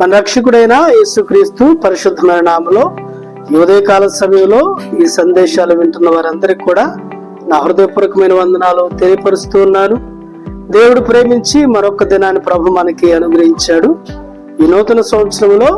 మన రక్షకుడైన యేసుక్రీస్తు పరిశుద్ధమైన నామలో ఈ ఉదయకాల సమయంలో ఈ సందేశాలు వింటున్న వారందరికీ కూడా నా హృదయపూర్వకమైన వందనాలు తెలియపరుస్తూ ఉన్నాను. దేవుడు ప్రేమించి మరొక దినాన్ని ప్రభు మనకి అనుగ్రహించాడు. ఈ నూతన సంవత్సరంలో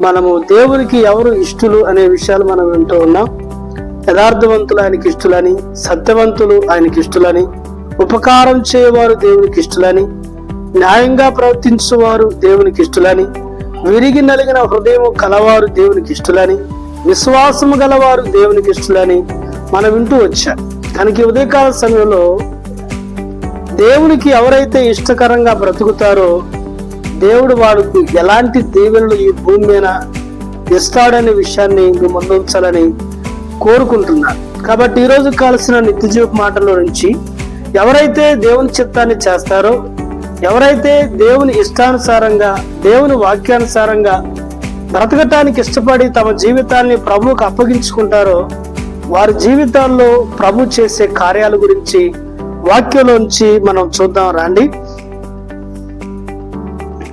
మనము దేవునికి ఎవరు ఇష్టలు అనే విషయాలు మనం వింటూ ఉన్నాం. యథార్థవంతులు ఆయనకి ఇష్టలని సత్యవంతులు ఆయనకి ఇష్టలని ఉపకారం చేయవారు దేవునికి ఇష్టలని న్యాయంగా ప్రవర్తించువారు దేవునికి ఇష్టలని విరిగి నలిగిన హృదయం కలవారు దేవునికి ఇష్టలని విశ్వాసము గలవారు దేవునికి ఇష్టలని మనం వింటూ వచ్చాం. కనుక ఉదయకాల సమయంలో దేవునికి ఎవరైతే ఇష్టకరంగా బ్రతుకుతారో దేవుడు వాడికి ఎలాంటి దీవెనలు ఈ భూమి మీద ఇస్తాడనే విషయాన్ని మీ ముందుంచాలని కోరుకుంటున్నాను. కాబట్టి ఈరోజు కాల్సిన నిత్యజీవ మాటల నుంచి ఎవరైతే దేవుని చిత్తాన్ని చేస్తారో ఎవరైతే దేవుని ఇష్టానుసారంగా దేవుని వాక్యానుసారంగా బ్రతకటానికి ఇష్టపడి తమ జీవితాన్ని ప్రభువుకు అప్పగించుకుంటారో వారి జీవితాల్లో ప్రభు చేసే కార్యాల గురించి వాక్యంలోంచి మనం చూద్దాం. రండి.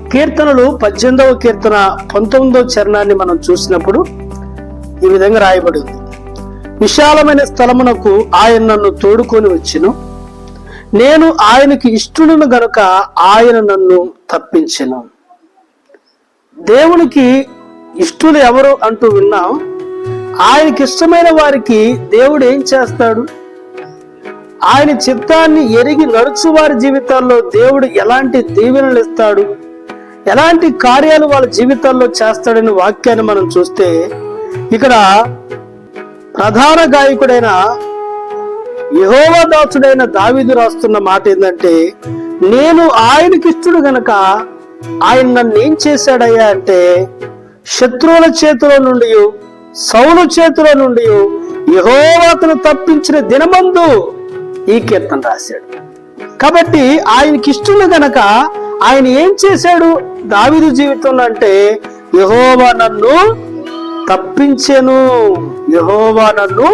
కీర్తనలు పద్దెనిమిదవ కీర్తన పంతొమ్మిదవ చరణాన్ని మనం చూసినప్పుడు ఈ విధంగా రాయబడింది. విశాలమైన స్థలమునకు ఆయన నన్ను తోడుకొని వచ్చును. నేను ఆయనకి ఇష్టడును గనుక ఆయన నన్ను తప్పించను. దేవునికి ఇష్టులు ఎవరు అంటూ విన్నాం. ఆయనకి ఇష్టమైన వారికి దేవుడు ఏం చేస్తాడు? ఆయన చిత్తాన్ని ఎరిగి నడుచు వారి జీవితాల్లో దేవుడు ఎలాంటి దీవెనలు ఇస్తాడు? ఎలాంటి కార్యాలు వాళ్ళ జీవితాల్లో చేస్తాడని వాక్యాన్ని మనం చూస్తే ఇక్కడ ప్రధాన గాయకుడైన యహోవదాసుడైన దావీదు రాస్తున్న మాట ఏంటంటే నేను ఆయనకిష్టడు గనక ఆయన నన్ను ఏం చేశాడయ్యా అంటే శత్రువుల చేతిలో నుండి సౌలు చేతిలో నుండి యహోవాతను తప్పించిన దినమందు ఈ కీర్తన రాశాడు. కాబట్టి ఆయనకిష్టడు గనక ఆయన ఏం చేశాడు దావిదు జీవితంలో అంటే యహోవా నన్ను తప్పించెను యహోవా నన్ను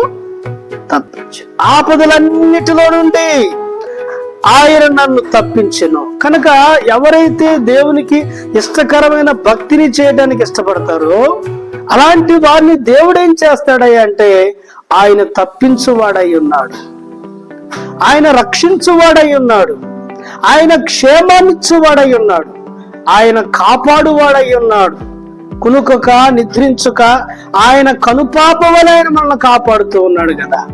తప్పించు. ఆపదలన్నిటిలో నుండి ఆయన నన్ను తప్పించను. కనుక ఎవరైతే దేవునికి ఇష్టకరమైన భక్తిని చేయడానికి ఇష్టపడతారో అలాంటి వారిని దేవుడు ఏం చేస్తాడయ్య అంటే ఆయన తప్పించువాడై ఉన్నాడు. ఆయన రక్షించువాడై ఉన్నాడు. ఆయన క్షేమాన్నిచ్చువాడై ఉన్నాడు. ఆయన కాపాడువాడై ఉన్నాడు. కునుకక నిద్రించుక ఆయన కనుపాప వలె మనల్ని కాపాడుతూ ఉన్నాడు కదా.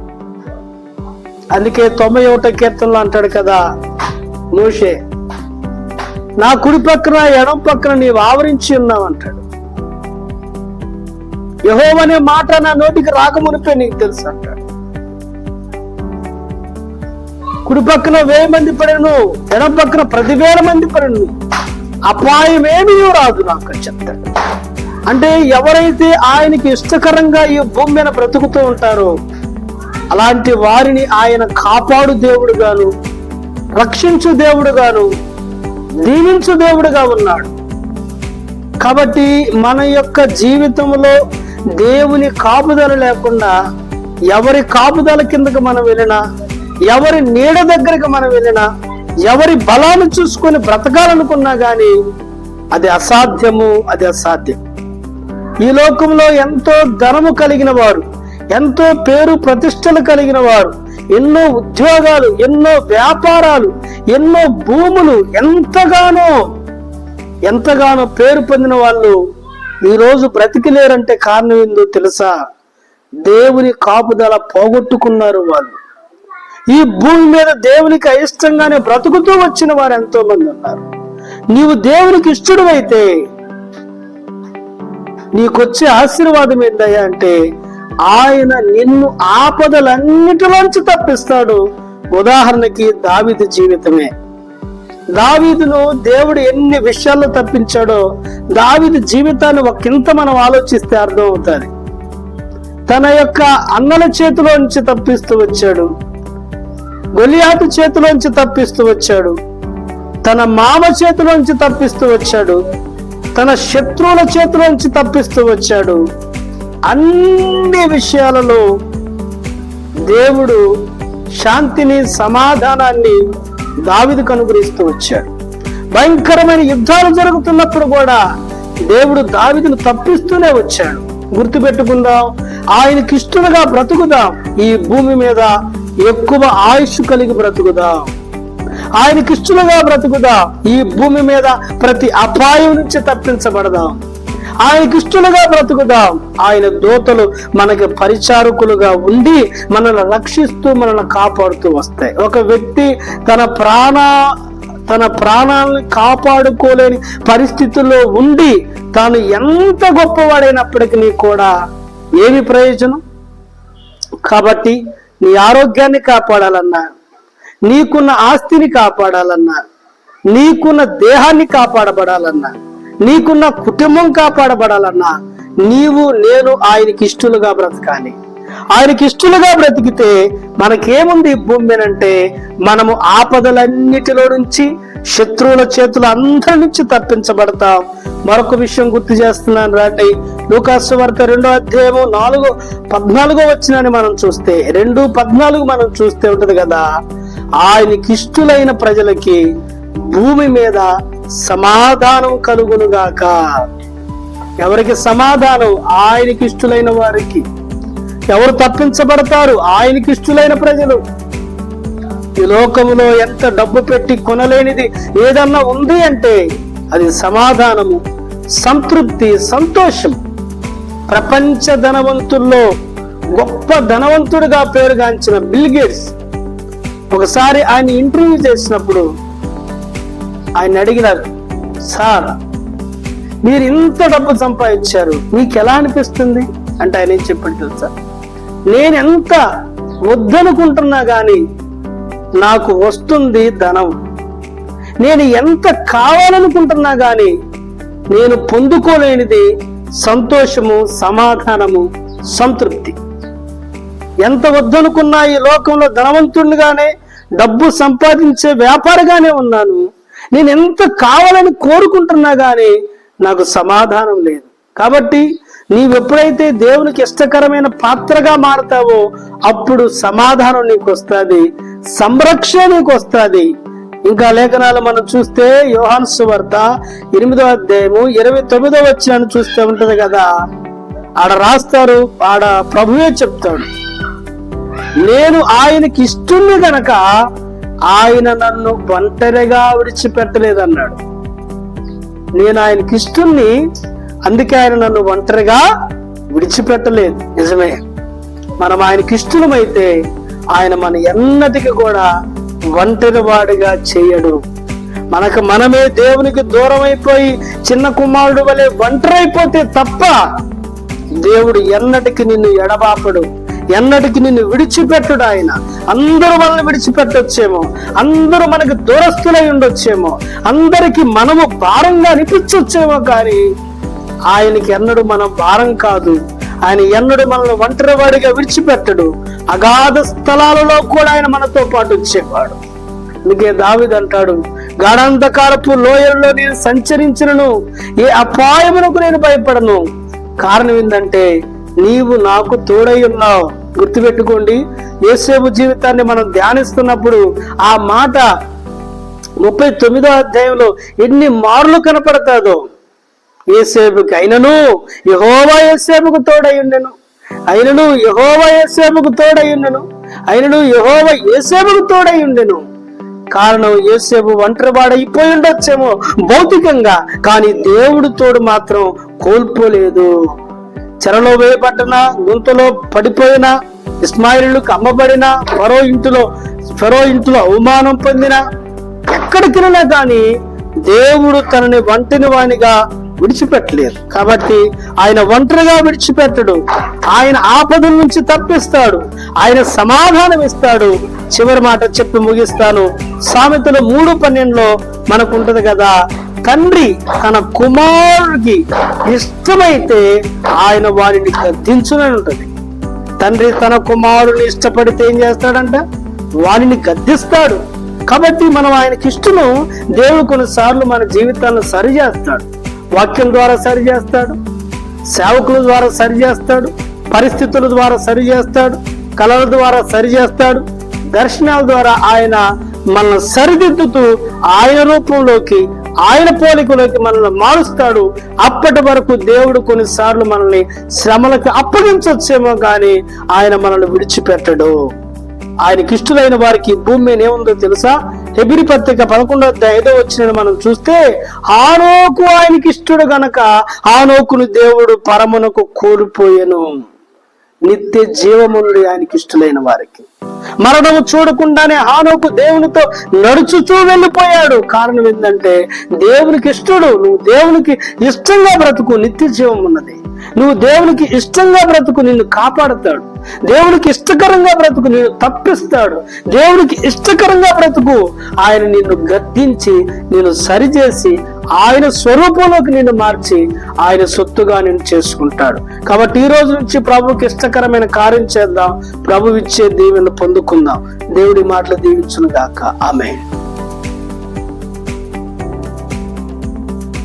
అందుకే తొంభై ఒకటో కీర్తనలో అంటాడు కదా మోషే నా కుడి పక్కన ఎడం పక్కన నీవు ఆవరించి ఉన్నావు అంటాడు. యహోవనే మాట నా నోటికి రాకమునిపే నీకు తెలుసు అంటాడు. కుడి పక్కన వేయి మంది పడను ఎడం పక్కన పదివేల మంది పడను అపాయం ఏమీ రాదు నాకు చెప్తాడు. అంటే ఎవరైతే ఆయనకి ఇష్టకరంగా ఈ భూమి మీద బ్రతుకుతూ ఉంటారో అలాంటి వారిని ఆయన కాపాడు దేవుడు గాను రక్షించు దేవుడు గాను దీవించు దేవుడుగా ఉన్నాడు. కాబట్టి మన యొక్క జీవితంలో దేవుని కాపుదల లేకుండా ఎవరి కాపుదల కిందకి మనం వెళ్ళినా ఎవరి నీడ దగ్గరికి మనం వెళ్ళినా ఎవరి బలాన్ని చూసుకొని బ్రతకాలనుకున్నా కానీ అది అసాధ్యము అది అసాధ్యం. ఈ లోకంలో ఎంతో ధనము కలిగిన వారు ఎంతో పేరు ప్రతిష్టలు కలిగిన వారు ఎన్నో ఉద్యోగాలు ఎన్నో వ్యాపారాలు ఎన్నో భూములు ఎంతగానో ఎంతగానో పేరు పొందిన వాళ్ళు ఈరోజు బ్రతికిలేరంటే కారణం ఏందో తెలుసా? దేవుని కాపుదల పోగొట్టుకున్నారు వాళ్ళు. ఈ భూమి మీద దేవునికి అయిష్టంగానే బ్రతుకుతూ వచ్చిన వారు ఎంతో మంది ఉన్నారు. నీవు దేవునికి ఇష్టడు అయితే నీకొచ్చే ఆశీర్వాదం ఏందయ్యా అంటే ఆయన నిన్ను ఆపదలన్నిటిలోంచి తప్పిస్తాడు. ఉదాహరణకి దావిది జీవితమే. దావీదును దేవుడు ఎన్ని విషయాల్లో తప్పించాడో దావీదు జీవితాన్ని ఒకంత మనం ఆలోచిస్తే అర్థం అవుతుంది తన యొక్క అన్నల చేతిలోంచి తప్పిస్తూ వచ్చాడు. గొలియాతు చేతిలోంచి తప్పిస్తూ వచ్చాడు. తన మామ చేతిలోంచి తప్పిస్తూ వచ్చాడు. తన శత్రువుల చేతిలోంచి తప్పిస్తూ వచ్చాడు. అన్ని విషయాలలో దేవుడు శాంతిని సమాధానాన్ని దావిదకు అనుగ్రహిస్తూ వచ్చాడు. భయంకరమైన యుద్ధాలు జరుగుతున్నప్పుడు కూడా దేవుడు దావిదును తప్పిస్తూనే వచ్చాడు. గుర్తుపెట్టుకుందాం ఆయనకి ఇష్టలుగా బ్రతుకుదాం. ఈ భూమి మీద ఎక్కువ ఆయుష్ కలిగి బ్రతుకుదాం. ఆయనకి ఇష్టలుగా బ్రతుకుదాం. ఈ భూమి మీద ప్రతి అపాయం నుంచి తప్పించబడదాం. ఆయనకి ఇష్టలుగా బ్రతుకుదాం. ఆయన దూతలు మనకి పరిచారకులుగా ఉండి మనల్ని రక్షిస్తూ మనల్ని కాపాడుతూ వస్తాయి. ఒక వ్యక్తి తన ప్రాణ తన ప్రాణాలను కాపాడుకోలేని పరిస్థితుల్లో ఉండి తాను ఎంత గొప్పవాడైనప్పటికీ కూడా ఏమి ప్రయోజనం? కాబట్టి నీ ఆరోగ్యాన్ని కాపాడాలన్నా నీకున్న ఆస్తిని కాపాడాలన్నా నీకున్న దేహాన్ని కాపాడబడాలన్నా నీకున్న కుటుంబం కాపాడబడాలన్నా నీవు నేను ఆయనకి ఇష్టలుగా బ్రతకాలి. ఆయనకి ఇష్టలుగా బ్రతికితే మనకేముంది భూమి మీద అంటే మనము ఆపదలన్నిటిలో నుంచి శత్రువుల చేతులు అందరి నుంచి తప్పించబడతాం. మరొక విషయం గుర్తు చేస్తున్నాను రాండి. లూకాసు వార్త రెండో అధ్యాయము నాలుగో పద్నాలుగో వచ్చినని మనం చూస్తే రెండు పద్నాలుగు మనం చూస్తే ఉంటది కదా ఆయనకి ఇష్టలైన ప్రజలకి భూమి మీద సమాధానం కలుగునుగాక ఎవరికి సమాధానం? ఆయనకి ఇష్టలైన వారికి. ఎవరు తప్పించబడతారు? ఆయనకి ఇష్టలైన ప్రజలు. ఈ లోకములో ఎంత డబ్బు పెట్టి కొనలేనిది ఏదన్నా ఉంది అంటే అది సమాధానము సంతృప్తి సంతోషం. ప్రపంచ ధనవంతుల్లో గొప్ప ధనవంతుడిగా పేరుగాంచిన బిల్ గేట్స్. ఒకసారి ఆయన ఇంటర్వ్యూ చేసినప్పుడు ఆయన అడిగినారు సార్ మీరు ఇంత డబ్బు సంపాదించారు మీకు ఎలా అనిపిస్తుంది? అంటే ఆయన ఏం చెప్పండి తెలుసా? నేను ఎంత వద్దనుకుంటున్నా కానీ నాకు వస్తుంది ధనం. నేను ఎంత కావాలనుకుంటున్నా కానీ నేను పొందుకోలేనిది సంతోషము సమాధానము సంతృప్తి. ఎంత వద్దనుకున్నా ఈ లోకంలో ధనవంతుడిగానే డబ్బు సంపాదించే వ్యాపారిగానే ఉన్నాను. నేను ఎంత కావాలని కోరుకుంటున్నా కానీ నాకు సమాధానం లేదు. కాబట్టి నీవెప్పుడైతే దేవునికి ఇష్టకరమైన పాత్రగా మారతావో అప్పుడు సమాధానం నీకు వస్తుంది సంరక్షణ నీకు వస్తుంది ఇంకా లేఖనాలు మనం చూస్తే యోహాన్ సువార్త ఎనిమిదో అధ్యాయము ఇరవై తొమ్మిదో వచ్చిన చూస్తే ఉంటది కదా? ఆడ రాస్తారు ఆడ ప్రభువే చెప్తాడు. నేను ఆయనకి ఇష్టం గనక ఆయన నన్ను ఒంటరిగా విడిచిపెట్టలేదన్నాడు. నేను ఆయనకి ఇష్టంని అందుకే ఆయన నన్ను ఒంటరిగా విడిచిపెట్టలేదు. నిజమే. మనం ఆయనకి ఇష్టమైతే ఆయన మన ఎన్నటికి కూడా ఒంటరి వాడిగా చేయడు. మనకు మనమే దేవునికి దూరం అయిపోయి చిన్న కుమారుడు వలె ఒంటరైపోతే తప్ప దేవుడు ఎన్నటికి నిన్ను ఎడబాపడు. ఎన్నటికి నిన్ను విడిచిపెట్టుడు ఆయన. అందరూ మనల్ని విడిచిపెట్టొచ్చేమో. అందరూ మనకు దూరస్తులై ఉండొచ్చేమో. అందరికి మనము భారంగా అనిపించొచ్చేమో కానీ ఆయనకి ఎన్నడూ మనం భారం కాదు. ఆయన ఎన్నడూ మనల్ని ఒంటరి వాడిగా విడిచిపెట్టడు. అగాధ స్థలాలలో కూడా ఆయన మనతో పాటు వచ్చేవాడు. అందుకే దావిదంటాడు గాఢాంధకారపు లోయల్లో నేను సంచరించినను. ఏ అపాయమునకు నేను భయపడను. కారణం ఏంటంటే నీవు నాకు తోడై ఉన్నావు. గుర్తుపెట్టుకోండి యేసేపు జీవితాన్ని మనం ధ్యానిస్తున్నప్పుడు ఆ మాట ముప్పై తొమ్మిదో అధ్యాయంలో ఎన్ని మార్లు కనపడతాదో. ఏసేపుకి అయినను యహోవా ఏసేపుకు తోడై ఉండెను. అయినను యహోవా ఏసేపుకు తోడై ఉండెను. అయినను యహోవ ఏసేపుకు తోడై ఉండెను. కారణం ఏసేపు ఒంటరివాడైపోయి ఉండొచ్చేమో భౌతికంగా కానీ దేవుడు తోడు మాత్రం కోల్పోలేదు. చెరలో వేయబడ్డనా గుంతలో పడిపోయినా ఇస్మాయిలుకు అమ్మబడిన ఫరో ఇంటిలో ఫరో ఇంటిలో అవమానం పొందిన ఎక్కడికి వెళ్ళినా కానీ దేవుడు తనని ఒంటిని వానిగా విడిచిపెట్టలేదు. కాబట్టి ఆయన ఒంటరిగా విడిచిపెట్టడు. ఆయన ఆపదల నుంచి తప్పిస్తాడు. ఆయన సమాధానం ఇస్తాడు. చివరి మాట చెప్పి ముగిస్తాను. సామెతలు మూడు పన్నెండులో మనకు ఉంటది కదా తండ్రి తన కుమారుడికి ఇష్టమైతే ఆయన వారిని గద్దించునని ఉంటుంది. తండ్రి తన కుమారుని ఇష్టపడితే ఏం చేస్తాడంట? వారిని గద్దిస్తాడు. కాబట్టి మనం ఆయనకి ఇష్టము దేవుడు కొన్నిసార్లు మన జీవితాలను సరి చేస్తాడు వాక్యం ద్వారా సరి చేస్తాడు సేవకుల ద్వారా సరి చేస్తాడు పరిస్థితుల ద్వారా సరి చేస్తాడు కళల ద్వారా సరి చేస్తాడు దర్శనాల ద్వారా ఆయన మనల్ని సరిదిద్దుతూ ఆయన రూపంలోకి ఆయన పోలికలోకి మనల్ని మారుస్తాడు. అప్పటి వరకు దేవుడు కొన్నిసార్లు మనల్ని శ్రమలకు అప్పగించవచ్చేమో కానీ ఆయన మనల్ని విడిచిపెట్టడు. ఆయనకి ఇష్టలైన వారికి భూమి మీద ఏముందో తెలుసా? హెబిరి పత్రిక పదకొండో ఐదో వచ్చిన మనం చూస్తే ఆనోకు ఆయనకి ఇష్టడు గనక ఆనోకును దేవుడు పరమునకు కోల్పోయెను. నిత్య జీవమునుడి ఆయనకి ఇష్టలైన వారికి. మరణము చూడకుండానే హానోకు దేవునితో నడుచుతూ వెళ్ళిపోయాడు. కారణం ఏంటంటే దేవునికి ఇష్టడు నువ్వు దేవునికి ఇష్టంగా బ్రతుకు నిత్య జీవం ఉన్నది. నువ్వు దేవునికి ఇష్టంగా బ్రతుకు నిన్ను కాపాడుతాడు. దేవునికి ఇష్టకరంగా బ్రతుకు నిన్ను తప్పిస్తాడు. దేవునికి ఇష్టకరంగా బ్రతుకు ఆయన నిన్ను గద్దించి నిన్ను సరిచేసి ఆయన స్వరూపంలోకి నిన్ను మార్చి ఆయన సొత్తుగా నిన్ను చేసుకుంటాడు. కాబట్టి ఈ రోజు నుంచి ప్రభుకి ఇష్టకరమైన కార్యం చేద్దాం. ప్రభు ఇచ్చే దీవెను పొందుకుందాం. దేవుడి మాటలు దీవించును గాక ఆమె